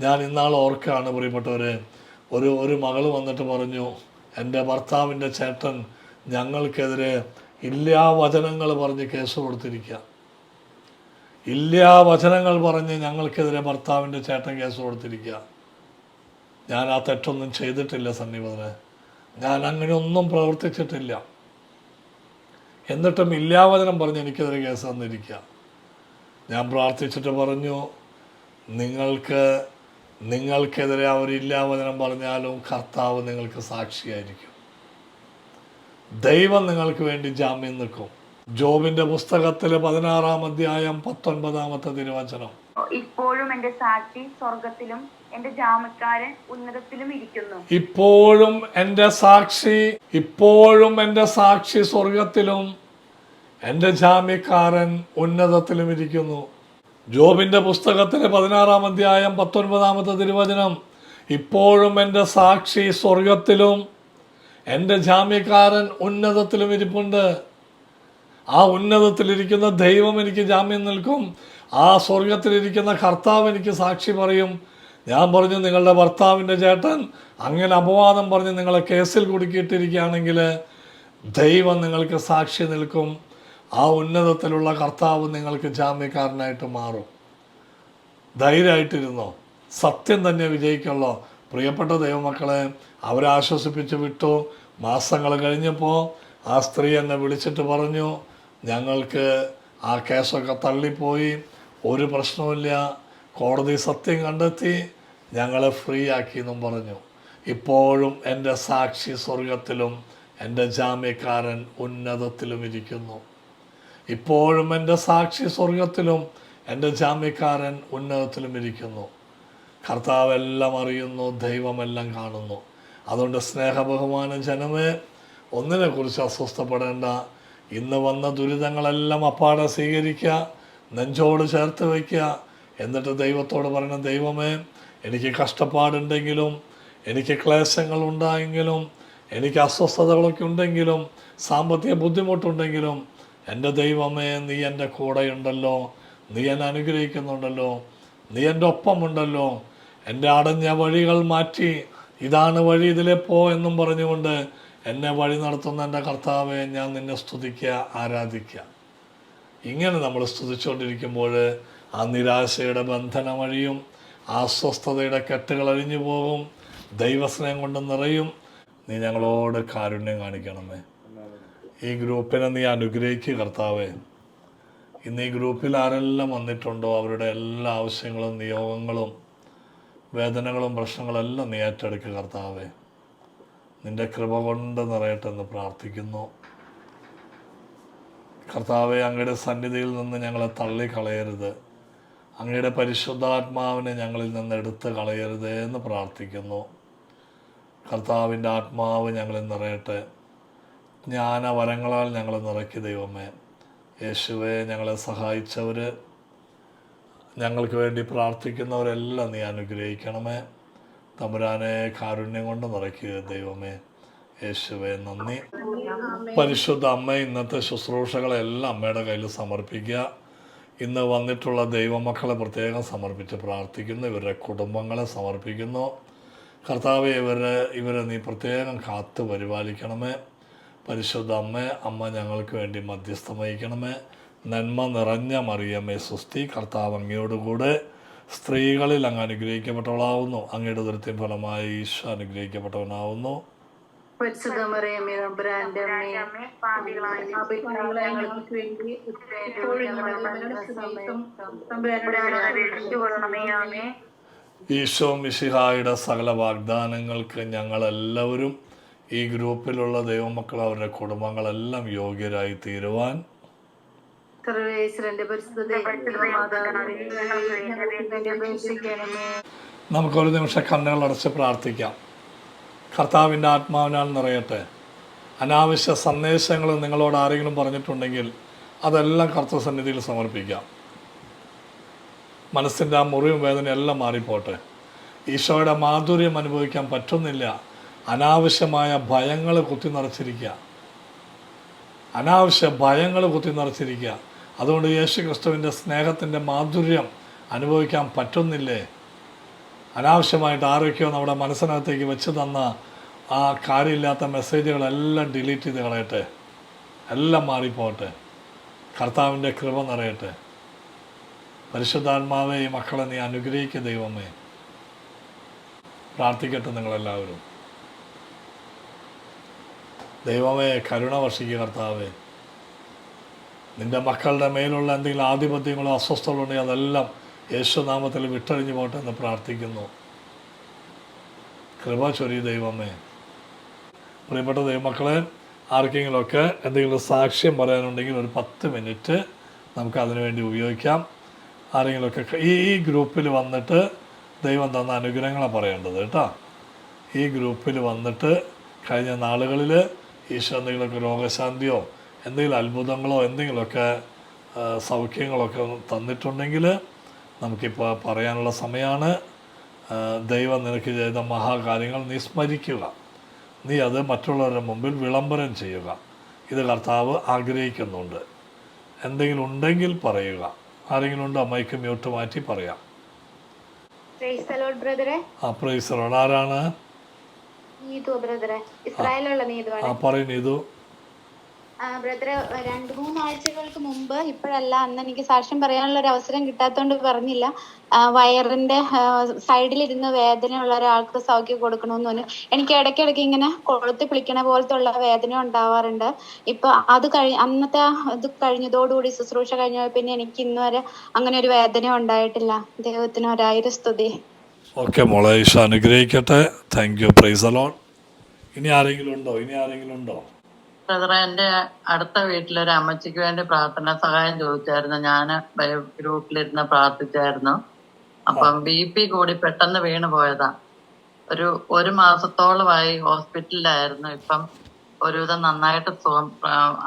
ഞാൻ ഇന്നാൾ ഓർക്കാണ് പ്രിയപ്പെട്ടവർ ഒരു ഒരു മകൾ വന്നിട്ട് പറഞ്ഞു എന്റെ ഭർത്താവിന്റെ ചേട്ടൻ ഞങ്ങൾക്കെതിരെ ഇല്ലാ വചനങ്ങൾ പറഞ്ഞ് കേസ് കൊടുത്തിരിക്കുക ഇല്ലാ വചനങ്ങൾ പറഞ്ഞ് ഞങ്ങൾക്കെതിരെ ഭർത്താവിന്റെ ചേട്ടൻ കേസ് കൊടുത്തിരിക്കുക ഞാൻ ആ തെറ്റൊന്നും ചെയ്തിട്ടില്ല സന്നിപതനെ. ഞാൻ അങ്ങനെ ഒന്നും പ്രവർത്തിച്ചിട്ടില്ല. എന്നിട്ടും ഇല്ലാ ഇല്ലാവചനം പറഞ്ഞ് എനിക്കെതിരെ കേസ് തന്നിരിക്കുക ഞാൻ പ്രാർത്ഥിച്ചിട്ട് പറഞ്ഞു നിങ്ങൾക്ക് നിങ്ങൾക്കെതിരെ അവർ ഇല്ലാവചനം പറഞ്ഞാലും കർത്താവ് നിങ്ങൾക്ക് സാക്ഷിയായിരിക്കും. ദൈവം നിങ്ങൾക്ക് വേണ്ടി ജാമ്യം നിൽക്കും. ജോബിന്റെ പുസ്തകത്തിലെ പതിനാറാം അധ്യായം പത്തൊൻപതാമത്തെ തിരുവചനം. ഇപ്പോഴും എന്റെ സാക്ഷി സ്വർഗത്തിലും എന്റെ ജാമക്കാരൻ ഉന്നതത്തിലും ഇരിക്കുന്നു. ഇപ്പോഴും എന്റെ സാക്ഷി ഇപ്പോഴും എന്റെ സാക്ഷി സ്വർഗത്തിലും എന്റെ ജാമ്യക്കാരൻ ഉന്നതത്തിലും ഇരിക്കുന്നു. ജോബിന്റെ പുസ്തകത്തിലെ പതിനാറാം അധ്യായം പത്തൊൻപതാമത്തെ തിരുവചനം. ഇപ്പോഴും എന്റെ സാക്ഷി സ്വർഗത്തിലും എന്റെ ജാമ്യക്കാരൻ ഉന്നതത്തിലും ഇരിപ്പുണ്ട്. ആ ഉന്നതത്തിലിരിക്കുന്ന ദൈവം എനിക്ക് ജാമ്യം നിൽക്കും. ആ സ്വർഗത്തിലിരിക്കുന്ന കർത്താവ് എനിക്ക് സാക്ഷി പറയും. ഞാൻ പറഞ്ഞു നിങ്ങളുടെ ഭർത്താവിന്റെ ചേട്ടൻ അങ്ങനെ അപവാദം പറഞ്ഞ് നിങ്ങളെ കേസിൽ കുടുക്കിയിട്ടിരിക്കുകയാണെങ്കിൽ ദൈവം നിങ്ങൾക്ക് സാക്ഷി നിൽക്കും. ആ ഉന്നതത്തിലുള്ള കർത്താവ് നിങ്ങൾക്ക് ജാമ്യക്കാരനായിട്ട് മാറും. ധൈര്യമായിട്ടിരുന്നോ? സത്യം തന്നെ വിജയിക്കുള്ളോ? പ്രിയപ്പെട്ട ദൈവമക്കളെ അവരെ ആശ്വസിപ്പിച്ച് വിട്ടു. മാസങ്ങൾ കഴിഞ്ഞപ്പോൾ ആ സ്ത്രീ എന്നെ വിളിച്ചിട്ട് പറഞ്ഞു ഞങ്ങൾക്ക് ആ കേസൊക്കെ തള്ളിപ്പോയി. ഒരു പ്രശ്നവുമില്ല. കോടതി സത്യം കണ്ടെത്തി. ഞങ്ങളെ ഫ്രീ ആക്കി എന്നും പറഞ്ഞു. ഇപ്പോഴും എന്റെ സാക്ഷി സ്വർഗത്തിലും എന്റെ ജാമ്യക്കാരൻ ഉന്നതത്തിലും ഇരിക്കുന്നു. ഇപ്പോഴും എന്റെ സാക്ഷി സ്വർഗത്തിലും എന്റെ ജാമ്യക്കാരൻ ഉന്നതത്തിലും ഇരിക്കുന്നു. കർത്താവ് എല്ലാം അറിയുന്നു ദൈവമെല്ലാം കാണുന്നു. അതുകൊണ്ട് സ്നേഹബഹുമാന ജനമേ ഒന്നിനെക്കുറിച്ച് അസ്വസ്ഥപ്പെടേണ്ട. ഇന്ന് വന്ന ദുരിതങ്ങളെല്ലാം അപ്പാടെ സ്വീകരിക്കുക നെഞ്ചോട് ചേർത്ത് വയ്ക്കുക. എന്നിട്ട് ദൈവത്തോട് പറയണം ദൈവമേ എനിക്ക് കഷ്ടപ്പാടുണ്ടെങ്കിലും എനിക്ക് ക്ലേശങ്ങൾ ഉണ്ടായെങ്കിലും എനിക്ക് അസ്വസ്ഥതകളൊക്കെ ഉണ്ടെങ്കിലും സാമ്പത്തിക ബുദ്ധിമുട്ടുണ്ടെങ്കിലും എന്റെ ദൈവമേ നീ എന്റെ കൂടെയുണ്ടല്ലോ. നീ എന്നെ അനുഗ്രഹിക്കുന്നുണ്ടല്ലോ. നീ എന്റെ ഒപ്പമുണ്ടല്ലോ. എന്റെ അടഞ്ഞ വഴികൾ മാറ്റി. ഇതാണ് വഴി ഇതിലെ പോ എന്നും പറഞ്ഞുകൊണ്ട് എന്നെ വഴി നടത്തുന്ന എന്റെ കർത്താവെ ഞാൻ നിന്നെ സ്തുതിക്കുക ആരാധിക്കുക. ഇങ്ങനെ നമ്മൾ സ്തുതിച്ചുകൊണ്ടിരിക്കുമ്പോൾ ആ നിരാശയുടെ ബന്ധന വഴിയും അസ്വസ്ഥതയുടെ കെട്ടുകൾ അഴിഞ്ഞു പോകും. ദൈവസ്നേഹം കൊണ്ട് നിറയും. നീ ഞങ്ങളോട് കാരുണ്യം കാണിക്കണമേ. ഈ ഗ്രൂപ്പിനെ നീ അനുഗ്രഹിക്കുക കർത്താവേ. ഇന്ന് ഈ ഗ്രൂപ്പിൽ ആരെല്ലാം വന്നിട്ടുണ്ടോ അവരുടെ എല്ലാ ആവശ്യങ്ങളും നിയോഗങ്ങളും വേദനകളും പ്രശ്നങ്ങളും എല്ലാം നീ ഏറ്റെടുക്കുക കർത്താവേ. നിന്റെ കൃപ കൊണ്ട് നിറയട്ടെ എന്ന് പ്രാർത്ഥിക്കുന്നു. കർത്താവെ അങ്ങയുടെ സന്നിധിയിൽ നിന്ന് ഞങ്ങളെ തള്ളി തള്ളിക്കളയരുത്. അങ്ങയുടെ പരിശുദ്ധാത്മാവിനെ ഞങ്ങളിൽ നിന്ന് എടുത്ത് കളയരുത് എന്ന് പ്രാർത്ഥിക്കുന്നു. കർത്താവിന്റെ ആത്മാവ് ഞങ്ങളിൽ നിറയട്ടെ. ജ്ഞാനവരങ്ങളാൽ ഞങ്ങളെ നിറയ്ക്കി ദൈവമേ. യേശുവെ ഞങ്ങളെ സഹായിച്ചവർ ഞങ്ങൾക്ക് വേണ്ടി പ്രാർത്ഥിക്കുന്നവരെല്ലാം നീ അനുഗ്രഹിക്കണമേ. തമ്പുരാനെ കാരുണ്യം കൊണ്ട് നിറയ്ക്കുക ദൈവമേ. യേശുവെ നന്ദി. പരിശുദ്ധ അമ്മ ഇന്നത്തെ ശുശ്രൂഷകളെല്ലാം അമ്മയുടെ കയ്യിൽ സമർപ്പിക്കുക. ഇന്ന് വന്നിട്ടുള്ള ദൈവമക്കളെ പ്രത്യേകം സമർപ്പിച്ച് പ്രാർത്ഥിക്കുന്നു. ഇവരുടെ കുടുംബങ്ങളെ സമർപ്പിക്കുന്നു. കർത്താവ് ഇവരെ ഇവരെ നീ പ്രത്യേകം കാത്തു പരിപാലിക്കണമേ. പരിശുദ്ധ അമ്മ അമ്മ ഞങ്ങൾക്ക് വേണ്ടി മധ്യസ്ഥം വഹിക്കണമേ. നന്മ നിറഞ്ഞ മറിയമ്മേ സുസ്തി കർത്താവ് അങ്ങയോടുകൂടെ സ്ത്രീകളിൽ അങ്ങ് അനുഗ്രഹിക്കപ്പെട്ടവളാവുന്നു. അങ്ങയുടെ ദൃത്യം ഫലമായി ഈശോ അനുഗ്രഹിക്കപ്പെട്ടവനാവുന്നു. ഈശോ മിശിഹായുടെ സകല വാഗ്ദാനങ്ങൾക്ക് ഞങ്ങളെല്ലാവരും ഈ ഗ്രൂപ്പിലുള്ള ദൈവമക്കൾ അവരുടെ കുടുംബങ്ങളെല്ലാം യോഗ്യരായി തീരുവാൻ നമുക്കൊരു നിമിഷം കണ്ണുകൾ അടച്ച് പ്രാർത്ഥിക്കാം. കർത്താവിന്റെ ആത്മാവിനാൽ നിറയട്ടെ. അനാവശ്യ സന്ദേശങ്ങൾ നിങ്ങളോട് ആരെങ്കിലും പറഞ്ഞിട്ടുണ്ടെങ്കിൽ അതെല്ലാം കർത്തസന്നിധിയിൽ സമർപ്പിക്കാം. മനസ്സിന്റെ ആ മുറിവും വേദനയും എല്ലാം മാറിപ്പോട്ടെ. ഈശോയുടെ മാധുര്യം അനുഭവിക്കാൻ പറ്റുന്നില്ല. അനാവശ്യമായ ഭയങ്ങൾ കുത്തി നിറച്ചിരിക്കുക അനാവശ്യ ഭയങ്ങൾ കുത്തി നിറച്ചിരിക്കുക അതുകൊണ്ട് യേശു ക്രിസ്തുവിന്റെ സ്നേഹത്തിന്റെ മാധുര്യം അനുഭവിക്കാൻ പറ്റുന്നില്ലേ? അനാവശ്യമായിട്ട് ആരൊക്കെയോ നമ്മുടെ മനസ്സിനകത്തേക്ക് വെച്ച് തന്ന ആ കാര്യമില്ലാത്ത മെസ്സേജുകളെല്ലാം ഡിലീറ്റ് ചെയ്ത് കളയട്ടെ. എല്ലാം മാറിപ്പോട്ടെ കർത്താവിന്റെ കൃപ നിറയട്ടെ. പരിശുദ്ധാത്മാവേ ഈ മക്കളെ നീ അനുഗ്രഹിക്കുക ദൈവമേ. പ്രാർത്ഥിക്കട്ടെ നിങ്ങളെല്ലാവരും. ദൈവമേ കരുണ വർഷിക്കുക കർത്താവേ. നിന്റെ മക്കളുടെ മേലുള്ള എന്തെങ്കിലും ആധിപത്യങ്ങളോ അസ്വസ്ഥതകളോ ഉണ്ടെങ്കിൽ അതെല്ലാം യേശുനാമത്തിൽ വിട്ടഴിഞ്ഞു പോട്ടെ എന്ന് പ്രാർത്ഥിക്കുന്നു. കൃപ ചൊരി ദൈവമേ. പ്രിയപ്പെട്ട ദൈവമക്കളെ ആർക്കെങ്കിലുമൊക്കെ എന്തെങ്കിലും സാക്ഷ്യം പറയാനുണ്ടെങ്കിൽ ഒരു പത്ത് മിനിറ്റ് നമുക്ക് അതിനുവേണ്ടി ഉപയോഗിക്കാം. ആരെങ്കിലുമൊക്കെ ഈ ഈ ഗ്രൂപ്പിൽ വന്നിട്ട് ദൈവം തന്ന അനുഗ്രഹങ്ങളാണ് പറയേണ്ടത് കേട്ടോ. ഈ ഗ്രൂപ്പിൽ വന്നിട്ട് കഴിഞ്ഞ നാളുകളിൽ ഈശോ എന്തെങ്കിലുമൊക്കെ രോഗശാന്തിയോ എന്തെങ്കിലും അത്ഭുതങ്ങളോ എന്തെങ്കിലുമൊക്കെ സൗഖ്യങ്ങളൊക്കെ തന്നിട്ടുണ്ടെങ്കിൽ നമുക്കിപ്പോൾ പറയാനുള്ള സമയമാണ് ദൈവം നിനക്ക് ചെയ്ത മഹാകാര്യങ്ങൾ നീ സ്മരിക്കുക. നീ അത് മറ്റുള്ളവരുടെ മുമ്പിൽ വിളംബരം ചെയ്യുക. ഇത് കർത്താവ് ആഗ്രഹിക്കുന്നുണ്ട്. എന്തെങ്കിലും ഉണ്ടെങ്കിൽ പറയുക. ആരെങ്കിലും ഉണ്ടോ? മൈക്ക് മ്യൂട്ട് മാറ്റി പറയാം. ആ പ്രൈസറോട് ആരാണ് നീതു ബ്രദറെ ഇസ്രായേലുള്ള നീതുവാണ് ആ. ബ്രദറെ രണ്ട് മൂന്ന് ആഴ്ചകൾക്ക് മുമ്പ് ഇപ്പോഴല്ല അന്ന് എനിക്ക് സാക്ഷ്യം പറയാനുള്ള ഒരു അവസരം കിട്ടാത്തോണ്ട് പറഞ്ഞില്ല. വയറിന്റെ സൈഡിലിരുന്ന് വേദനയുള്ള ഒരാൾക്ക് സൗഖ്യം കൊടുക്കണമെന്ന് എനിക്ക് ഇടയ്ക്കിടയ്ക്ക് ഇങ്ങനെ കൊളുത്തി പിളിക്കണ പോലത്തെ ഉള്ള വേദന ഉണ്ടാവാറുണ്ട്. ഇപ്പൊ അത് കഴി അന്നത്തെ അത് ഇത് കഴിഞ്ഞതോടുകൂടി ശുശ്രൂഷ കഴിഞ്ഞ പിന്നെ എനിക്ക് ഇന്നുവരെ അങ്ങനെ ഒരു വേദന ഉണ്ടായിട്ടില്ല. ദൈവത്തിന് ഒരായിരം സ്തുതി. ഓക്കെ മോളെ ഈശ അനുഗ്രഹിക്കട്ടെ. താങ്ക് യു പ്രൈസ് അലോൺ ഇനി ആരെങ്കിലും ഉണ്ടോ ഇനി ആരെങ്കിലും ഉണ്ടോ ബ്രദറെ എന്റെ അടുത്ത വീട്ടിലൊരു അമ്മച്ചിക്ക് വേണ്ടി പ്രാർത്ഥന സഹായം ചോദിച്ചായിരുന്നു. ഞാൻ ഗ്രൂപ്പിലിരുന്ന് പ്രാർത്ഥിച്ചായിരുന്നു. അപ്പം ബി പി കൂടി പെട്ടെന്ന് വീണ് പോയതാ. ഒരു ഒരു മാസത്തോളമായി ഹോസ്പിറ്റലിലായിരുന്നു. ഇപ്പം ഒരുവിധം നന്നായിട്ട് സുഖം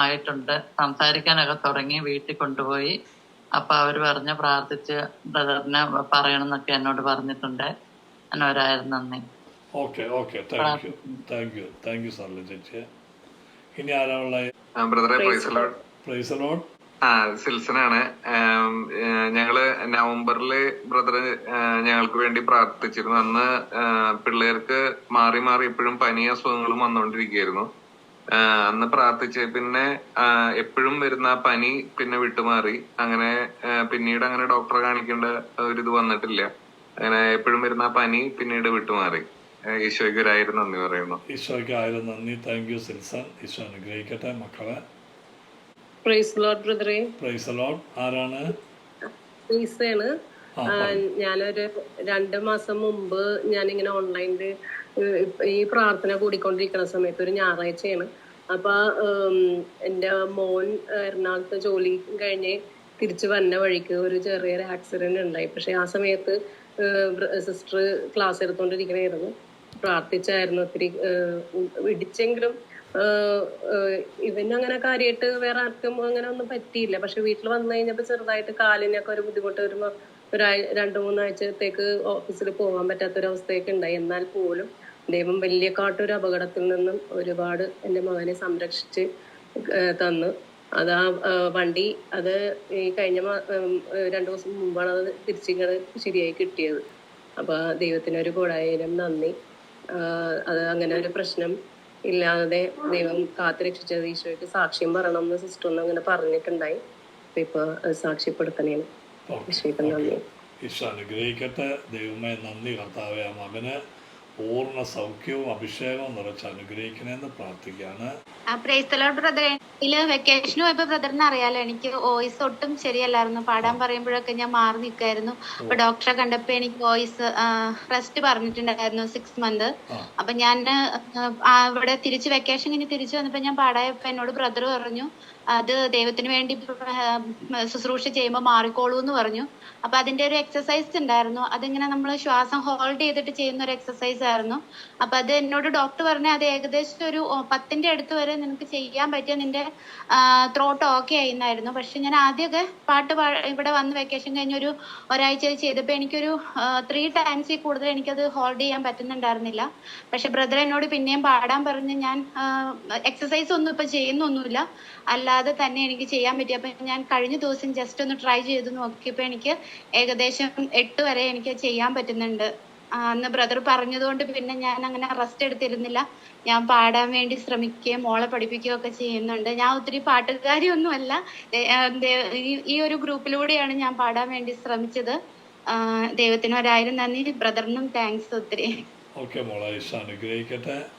ആയിട്ടുണ്ട്. സംസാരിക്കാനൊക്കെ തുടങ്ങി വീട്ടിൽ കൊണ്ടുപോയി. അപ്പൊ അവർ പറഞ്ഞ് പ്രാർത്ഥിച്ച് ബ്രദറിനെ പറയണം എന്നൊക്കെ എന്നോട് പറഞ്ഞിട്ടുണ്ട്. എന്നവരായിരുന്നു നന്ദി. Okay okay. Thank you thank you thank you സാറിലെ ചേച്ചി. ഇനി ആരാളുള്ള ബ്രദറെ പ്രൈസ് ലോഡ് പ്രൈസ് അലോൺ ആ സിൽസനാണ്. ഞങ്ങൾ നവംബറിൽ ബ്രദർ ഞങ്ങൾക്ക് വേണ്ടി പ്രാർത്ഥിച്ചിരുന്നു. അന്ന് പിള്ളേർക്ക് മാറി മാറി ഇപ്പോഴും പനി അസുഖങ്ങളും വന്നുകൊണ്ടിരിക്കുകയായിരുന്നു അന്ന് പ്രാർത്ഥിച്ച്. പിന്നെ എപ്പോഴും വരുന്ന ആ പനി പിന്നെ വിട്ടുമാറി. അങ്ങനെ പിന്നീട് അങ്ങനെ ഡോക്ടറെ കാണിക്കേണ്ട ഒരു ഇത് വന്നിട്ടില്ല. അങ്ങനെ എപ്പോഴും വരുന്ന ആ പനി പിന്നീട് വിട്ടുമാറി. ഈശോയ്ക്ക് ഒരായിരം നന്ദി പറയുന്നു. ഈശോയ്ക്ക് ആയിരം നന്ദി. Thank you സിൽസൺ. ഈശോ അനുഗ്രഹിക്കട്ടെ മക്കളെ. പ്രൈസ് ലോഡ് ബ്രദറെ പ്രൈസ് ആരാണ്? ഞാനൊരു രണ്ട് മാസം മുമ്പ് ഞാനിങ്ങനെ ഓൺലൈനിൽ ഈ പ്രാർത്ഥന കൂടിക്കൊണ്ടിരിക്കുന്ന സമയത്ത് ഒരു ഞായറാഴ്ചയാണ്. അപ്പൊ എന്റെ മോൻ എറണാകുളത്ത് ജോലി കഴിഞ്ഞ് തിരിച്ചു വന്ന വഴിക്ക് ഒരു ചെറിയൊരു ആക്സിഡന്റ് ഉണ്ടായി. പക്ഷെ ആ സമയത്ത് സിസ്റ്റർ ക്ലാസ് എടുത്തോണ്ടിരിക്കണായിരുന്നു. പ്രാർത്ഥിച്ചായിരുന്നു ഒത്തിരി ഇടിച്ചെങ്കിലും ഇവന് അങ്ങനെ കാര്യമായിട്ട് വേറെ ആർക്കും അങ്ങനെ ഒന്നും പറ്റിയില്ല. പക്ഷെ വീട്ടിൽ വന്നു കഴിഞ്ഞപ്പോൾ ചെറുതായിട്ട് കാലിനൊക്കെ ഒരു ബുദ്ധിമുട്ട് വരുമ്പോ ഒരു രണ്ടു മൂന്നാഴ്ചത്തേക്ക് ഓഫീസിൽ പോകാൻ പറ്റാത്ത ഒരു അവസ്ഥയൊക്കെ ഉണ്ടായി. എന്നാൽ പോലും ദൈവം വലിയ കാട്ടൊരു അപകടത്തിൽ നിന്നും ഒരുപാട് എന്റെ മകനെ സംരക്ഷിച്ച് തന്നു. അത് ആ വണ്ടി അത് ഈ കഴിഞ്ഞ രണ്ടു ദിവസം മുമ്പാണ് അത് തിരിച്ചിങ്ങനെ ശരിയായി കിട്ടിയത്. അപ്പൊ ദൈവത്തിനൊരു ഒരു കൂടായിരം നന്ദി. അത് അങ്ങനെ ഒരു പ്രശ്നം ഇല്ലാതെ ദൈവം കാത്തു രക്ഷിച്ചത് ഈശോയ്ക്ക് സാക്ഷ്യം പറയണം എന്ന് സിസ്റ്റർ ഒന്ന് അങ്ങനെ പറഞ്ഞിട്ടുണ്ടായി. അപ്പൊ ഇപ്പൊ അത് സാക്ഷ്യപ്പെടുത്തണേന് ഓക്കെ ഈശോയ്ക്ക് നന്ദി. ഈശോ അനുഗ്രഹിക്കട്ടെ. ദൈവമേ നന്ദി കർത്താവെ ആ മകന് പൂർണ സൗഖ്യവും അഭിഷേകവും നിറച്ച് അനുഗ്രഹിക്കണമെന്ന് പ്രാർത്ഥിക്കുകയാണ്. ബ്രദറെ ഇതിൽ വെക്കേഷന് പോയപ്പോ ബ്രദറിന് അറിയാലോ എനിക്ക് വോയിസ് ഒട്ടും ശരിയല്ലായിരുന്നു. പാടാൻ പറയുമ്പോഴൊക്കെ ഞാൻ മാറി നിൽക്കായിരുന്നു അപ്പൊ ഡോക്ടറെ കണ്ടപ്പോ എനിക്ക് വോയിസ് റെസ്റ്റ് പറഞ്ഞിട്ടുണ്ടായിരുന്നു സിക്സ് മന്ത്. അപ്പൊ ഞാൻ ഇവിടെ തിരിച്ച് വെക്കേഷൻ കഴിഞ്ഞ് തിരിച്ചു വന്നപ്പോ ഞാൻ പാടായപ്പോ എന്നോട് ബ്രദർ പറഞ്ഞു അത് ദൈവത്തിന് വേണ്ടി ശുശ്രൂഷ ചെയ്യുമ്പോൾ മാറിക്കോളൂ എന്ന് പറഞ്ഞു. അപ്പൊ അതിന്റെ ഒരു എക്സസൈസ് ഉണ്ടായിരുന്നു. അതിങ്ങനെ നമ്മൾ ശ്വാസം ഹോൾഡ് ചെയ്തിട്ട് ചെയ്യുന്ന ഒരു എക്സസൈസ് ആയിരുന്നു. അപ്പൊ അത് എന്നോട് ഡോക്ടർ പറഞ്ഞ അത് ഏകദേശം ഒരു പത്തിന്റെ അടുത്ത് വരെ നിനക്ക് ചെയ്യാൻ പറ്റിയ നിന്റെ ത്രോട്ട് ഓക്കെ ആയിരുന്നായിരുന്നു. പക്ഷെ ഞാൻ ആദ്യമൊക്കെ പാട്ട് ഇവിടെ വന്ന് വെക്കേഷൻ കഴിഞ്ഞ ഒരു ഒരാഴ്ച ചെയ്തപ്പോൾ എനിക്കൊരു ത്രീ ടൈംസിൽ കൂടുതൽ എനിക്കത് ഹോൾഡ് ചെയ്യാൻ പറ്റുന്നുണ്ടായിരുന്നില്ല. പക്ഷെ ബ്രദർ എന്നോട് പിന്നെയും പാടാൻ പറഞ്ഞ് ഞാൻ എക്സസൈസ് ഒന്നും ഇപ്പൊ ചെയ്യുന്നൊന്നുമില്ല. അല്ലാതെ തന്നെ എനിക്ക് ചെയ്യാൻ പറ്റി അപ്പൊ ഞാൻ കഴിഞ്ഞ ദിവസം ജസ്റ്റ് ഒന്ന് ട്രൈ ചെയ്ത് നോക്കിയപ്പോൾ എനിക്ക് ഏകദേശം എട്ട് വരെ എനിക്ക് ചെയ്യാൻ പറ്റുന്നുണ്ട്. അന്ന് ബ്രദർ പറഞ്ഞതുകൊണ്ട് പിന്നെ ഞാൻ അങ്ങനെ റെസ്റ്റ് എടുത്തിരുന്നില്ല. ഞാൻ പാടാൻ വേണ്ടി ശ്രമിക്കുകയും മോളെ പഠിപ്പിക്കുകയും ഒക്കെ ചെയ്യുന്നുണ്ട്. ഞാൻ ഒത്തിരി പാട്ടുകാരിയൊന്നുമല്ല. ഈ- ഒരു ഗ്രൂപ്പിലൂടെയാണ് ഞാൻ പാടാൻ വേണ്ടി ശ്രമിച്ചത്. ദൈവത്തിന് ഒരായിരം നന്ദി. ബ്രദറിനും താങ്ക്സ് ഒത്തിരി. ഓക്കെ മോളെ അനുഗ്രഹിക്കട്ടെ.